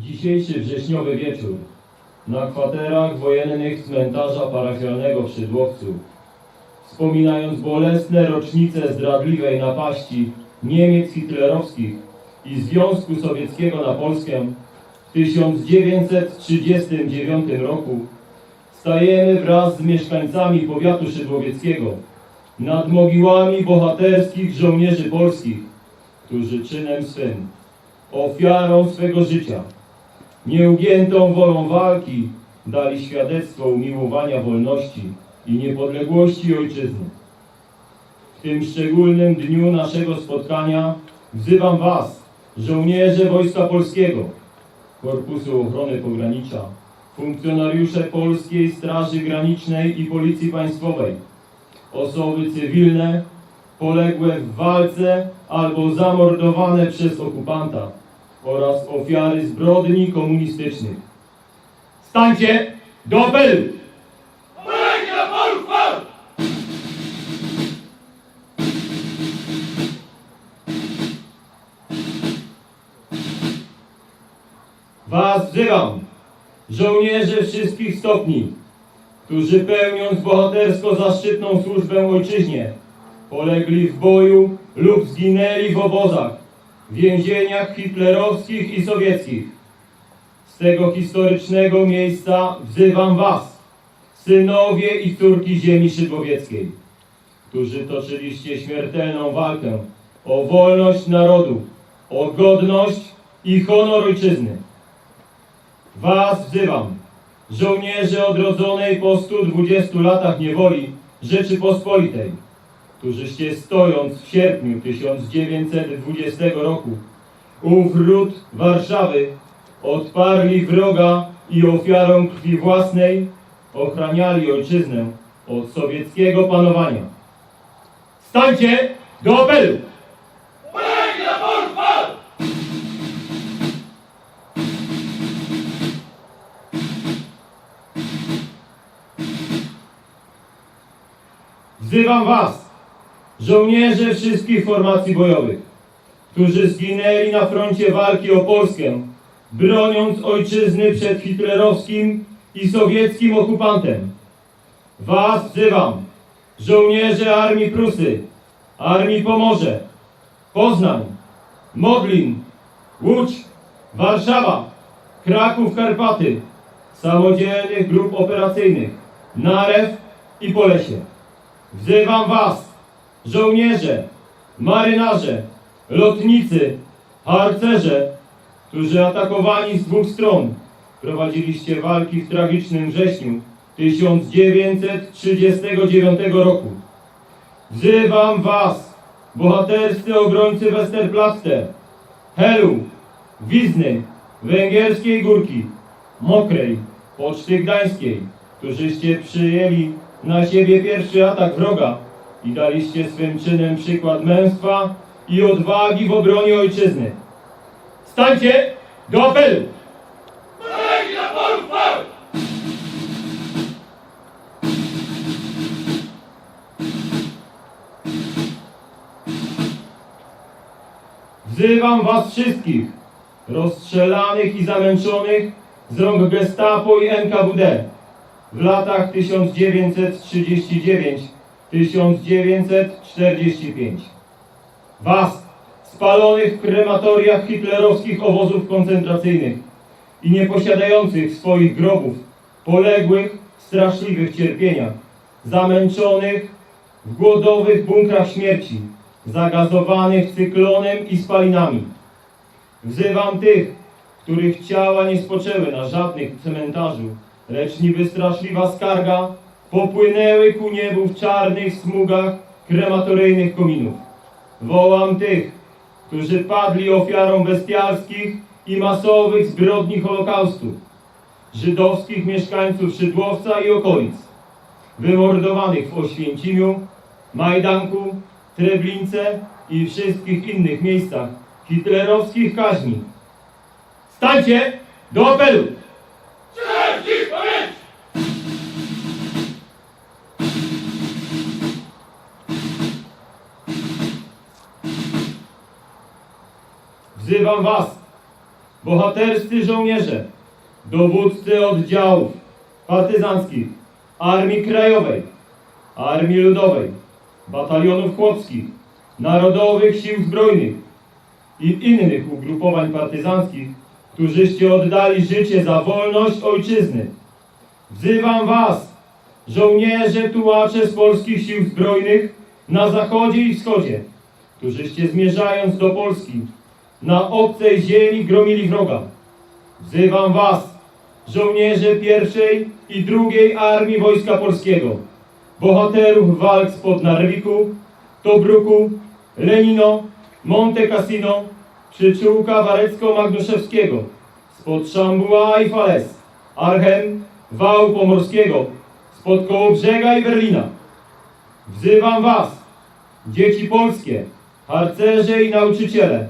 Dzisiejszy wrześniowy wieczór. Na kwaterach wojennych cmentarza parafialnego w Szydłowcu, wspominając bolesne rocznice zdradliwej napaści Niemiec hitlerowskich i Związku Sowieckiego na Polskę w 1939 roku, stajemy wraz z mieszkańcami powiatu szydłowieckiego nad mogiłami bohaterskich żołnierzy polskich, którzy czynem swym, ofiarą swego życia, nieugiętą wolą walki dali świadectwo umiłowania wolności i niepodległości ojczyzny. W tym szczególnym dniu naszego spotkania wzywam Was, żołnierze Wojska Polskiego, Korpusu Ochrony Pogranicza, funkcjonariusze Polskiej Straży Granicznej i Policji Państwowej, osoby cywilne poległe w walce albo zamordowane przez okupanta oraz ofiary zbrodni komunistycznych. Stańcie do apelu! Was wzywam, żołnierze wszystkich stopni, którzy pełniąc bohatersko zaszczytną służbę ojczyźnie, polegli w boju lub zginęli w obozach, więzieniach hitlerowskich i sowieckich. Z tego historycznego miejsca wzywam Was, synowie i córki ziemi szydłowieckiej, którzy toczyliście śmiertelną walkę o wolność narodu, o godność i honor ojczyzny. Was wzywam, żołnierze odrodzonej po 120 latach niewoli Rzeczypospolitej, którzyście stojąc w sierpniu 1920 roku u wrót Warszawy odparli wroga i ofiarą krwi własnej ochraniali ojczyznę od sowieckiego panowania. Stańcie do apelu! Wzywam Was, żołnierze wszystkich formacji bojowych, którzy zginęli na froncie walki o Polskę, broniąc ojczyzny przed hitlerowskim i sowieckim okupantem. Was wzywam, żołnierze Armii Prusy, Armii Pomorze, Poznań, Modlin, Łódź, Warszawa, Kraków, Karpaty, samodzielnych grup operacyjnych, Narew i Polesie. Wzywam was, żołnierze, marynarze, lotnicy, harcerze, którzy atakowani z dwóch stron prowadziliście walki w tragicznym wrześniu 1939 roku. Wzywam was, bohaterscy obrońcy Westerplatte, Helu, Wizny, Węgierskiej Górki, Mokrej, Poczty Gdańskiej, którzyście przyjęli na siebie pierwszy atak wroga i daliście swym czynem przykład męstwa i odwagi w obronie ojczyzny. Stańcie do apelu! Wzywam was wszystkich, rozstrzelanych i zamęczonych z rąk Gestapo i NKWD w latach 1939-1945. Was, spalonych w krematoriach hitlerowskich obozów koncentracyjnych i nieposiadających swoich grobów, poległych w straszliwych cierpieniach, zamęczonych w głodowych bunkrach śmierci, zagazowanych cyklonem i spalinami. Wzywam tych, których ciała nie spoczęły na żadnych cmentarzu, lecz niby straszliwa skarga popłynęły ku niebu w czarnych smugach krematoryjnych kominów. Wołam tych, którzy padli ofiarą bestialskich i masowych zbrodni Holokaustu, żydowskich mieszkańców Szydłowca i okolic, wymordowanych w Oświęcimiu, Majdanku, Treblince i wszystkich innych miejscach hitlerowskich kaźni. Stańcie do apelu! Wzywam was, bohaterscy żołnierze, dowódcy oddziałów partyzanckich, Armii Krajowej, Armii Ludowej, batalionów chłopskich, Narodowych Sił Zbrojnych i innych ugrupowań partyzanckich, którzyście oddali życie za wolność ojczyzny. Wzywam was, żołnierze tułacze z polskich sił zbrojnych na zachodzie i wschodzie, którzyście zmierzając do Polski na obcej ziemi gromili wroga. Wzywam was, żołnierze pierwszej i drugiej Armii Wojska Polskiego, bohaterów walk spod Narwiku, Tobruku, Lenino, Monte Cassino, przyczółka Warecko-Magnuszewskiego, spod Szambuła i Fales, Archem, Wału Pomorskiego, spod Kołobrzega i Berlina. Wzywam was, dzieci polskie, harcerze i nauczyciele,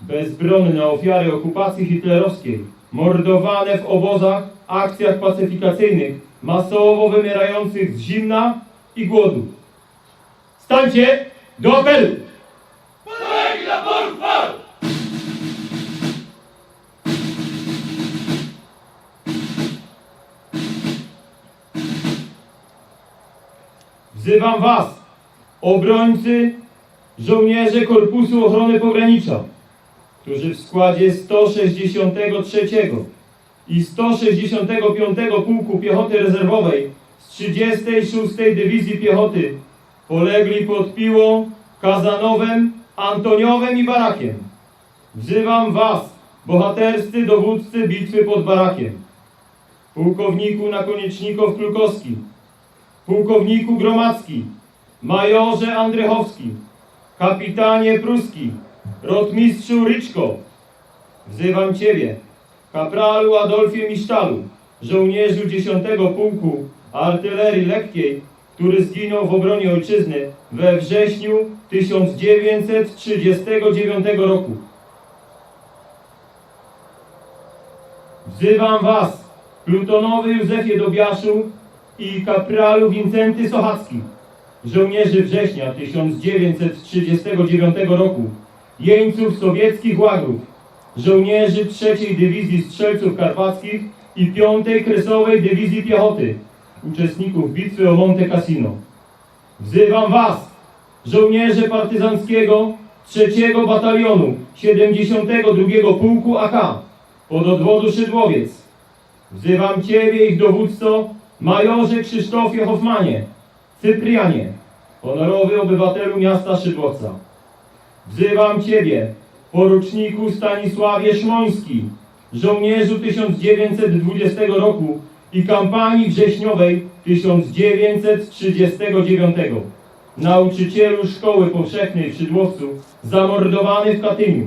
bezbronne ofiary okupacji hitlerowskiej, mordowane w obozach, akcjach pacyfikacyjnych, masowo wymierających z zimna i głodu. Stańcie do apelu! Wzywam was, obrońcy, żołnierze Korpusu Ochrony Pogranicza, którzy w składzie 163 i 165 Pułku Piechoty Rezerwowej z 36 Dywizji Piechoty polegli pod Piłą, Kazanowem, Antoniowem i Barakiem. Wzywam was, bohaterscy dowódcy bitwy pod Barakiem, pułkowniku nakoniecznikow Klukowski, pułkowniku Gromacki, majorze Andrychowski, kapitanie Pruski, rotmistrzu Ryczko. Wzywam Ciebie, kapralu Adolfie Misztalu, żołnierzu 10 Pułku Artylerii Lekkiej, który zginął w obronie ojczyzny we wrześniu 1939 roku. Wzywam Was, plutonowy Józefie Dobiaszu i kapralu Wincenty Sochacki, żołnierzy września 1939 roku, jeńców sowieckich łagrów, żołnierzy III Dywizji Strzelców Karpackich i 5 Kresowej Dywizji Piechoty, uczestników bitwy o Monte Cassino. Wzywam Was, żołnierze partyzanckiego 3 Batalionu 72 Pułku AK pod odwodu Szydłowiec. Wzywam Ciebie, ich dowódco, majorze Krzysztofie Hoffmanie, Cyprianie, honorowy obywatelu miasta Szydłowca. Wzywam Ciebie, poruczniku Stanisławie Szmoński, żołnierzu 1920 roku i kampanii wrześniowej 1939, nauczycielu Szkoły Powszechnej w Szydłowcu, zamordowany w Katyniu.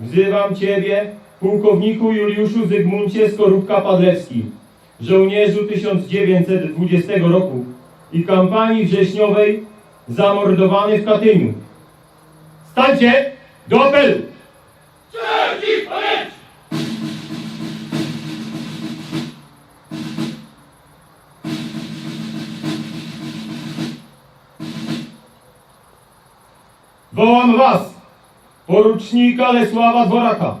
Wzywam Ciebie, pułkowniku Juliuszu Zygmuncie Skorupka-Padlewski, żołnierzu 1920 roku i kampanii wrześniowej, zamordowany w Katyniu. Stańcie do apelu! Pamięć! Wołam was, porucznika Lesława Dworaka,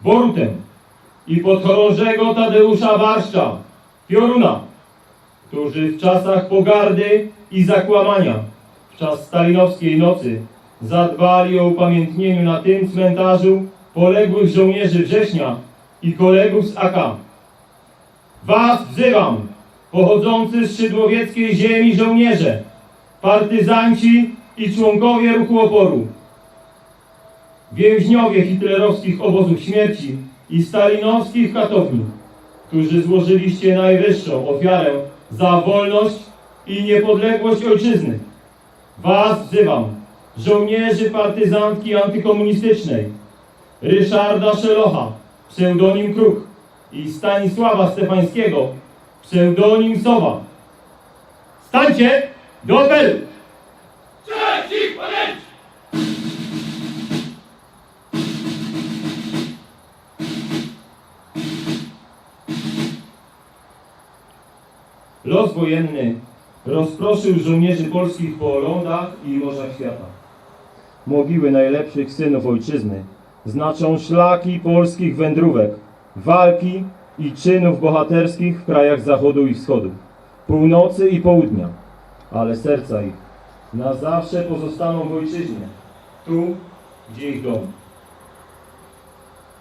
Borutem i podchorążego Tadeusza Warszcza, Pioruna, którzy w czasach pogardy i zakłamania, w czas stalinowskiej nocy, zadbali o upamiętnieniu na tym cmentarzu poległych żołnierzy września i kolegów z AK. Was wzywam, pochodzący z szydłowieckiej ziemi żołnierze, partyzanci i członkowie ruchu oporu, więźniowie hitlerowskich obozów śmierci i stalinowskich katowni, którzy złożyliście najwyższą ofiarę za wolność i niepodległość ojczyzny. Was wzywam, żołnierzy partyzantki antykomunistycznej, Ryszarda Szelocha, pseudonim Kruk i Stanisława Stefańskiego, pseudonim Sowa. Stańcie do apelu! Los wojenny rozproszył żołnierzy polskich po lądach i morzach świata. Mogiły najlepszych synów ojczyzny znaczą szlaki polskich wędrówek, walki i czynów bohaterskich w krajach zachodu i wschodu, północy i południa, ale serca ich na zawsze pozostaną w ojczyźnie, tu, gdzie ich dom.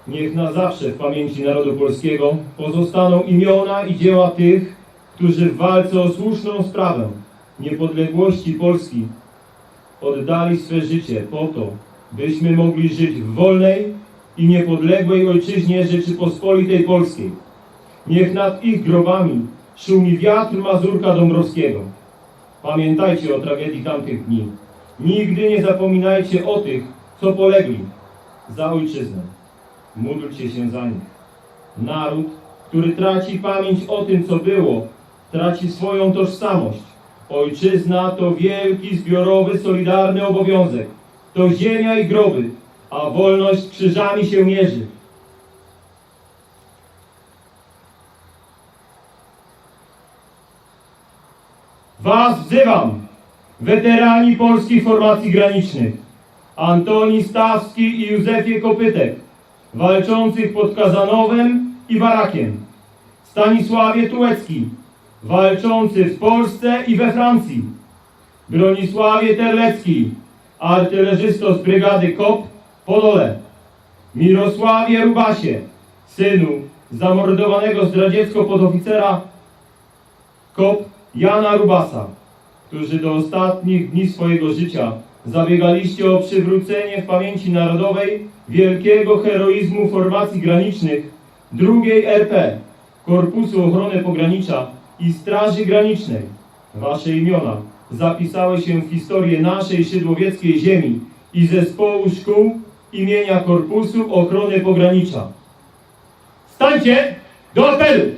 Niech na zawsze w pamięci narodu polskiego pozostaną imiona i dzieła tych, którzy w walce o słuszną sprawę niepodległości Polski oddali swe życie po to, byśmy mogli żyć w wolnej i niepodległej ojczyźnie Rzeczypospolitej Polskiej. Niech nad ich grobami szumi wiatr Mazurka Dąbrowskiego. Pamiętajcie o tragedii tamtych dni. Nigdy nie zapominajcie o tych, co polegli za ojczyznę. Módlcie się za nich. Naród, który traci pamięć o tym, co było, traci swoją tożsamość. Ojczyzna to wielki, zbiorowy, solidarny obowiązek. To ziemia i groby, a wolność krzyżami się mierzy. Was wzywam, weterani polskich formacji granicznych, Antoni Stawski i Józefie Kopytek, walczących pod Kazanowem i Barakiem, Stanisławie Tułecki, walczący w Polsce i we Francji, Bronisławie Terlecki, artylerzysto z brygady KOP Podole, Mirosławie Rubasie, synu zamordowanego zdradziecko podoficera KOP Jana Rubasa, którzy do ostatnich dni swojego życia zabiegaliście o przywrócenie w pamięci narodowej wielkiego heroizmu formacji granicznych II RP, Korpusu Ochrony Pogranicza i Straży Granicznej. Wasze imiona zapisały się w historię naszej szydłowieckiej ziemi i zespołu szkół imienia Korpusu Ochrony Pogranicza. Stańcie do apelu!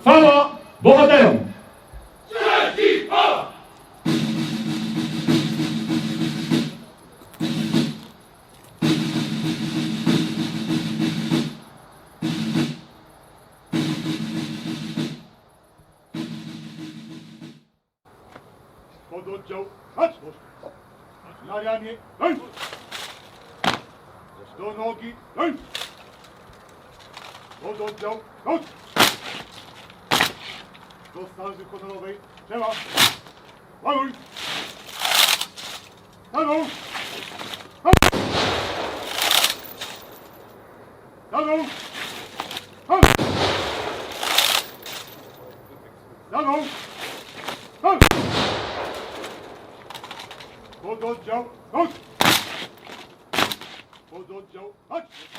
Chwała bohaterom! Pododdział hacz! Na ramię ręcz! Do nogi ręcz! Pododdział hacz! Do starzy honorowej trzeba! Ładuj! 保存状発保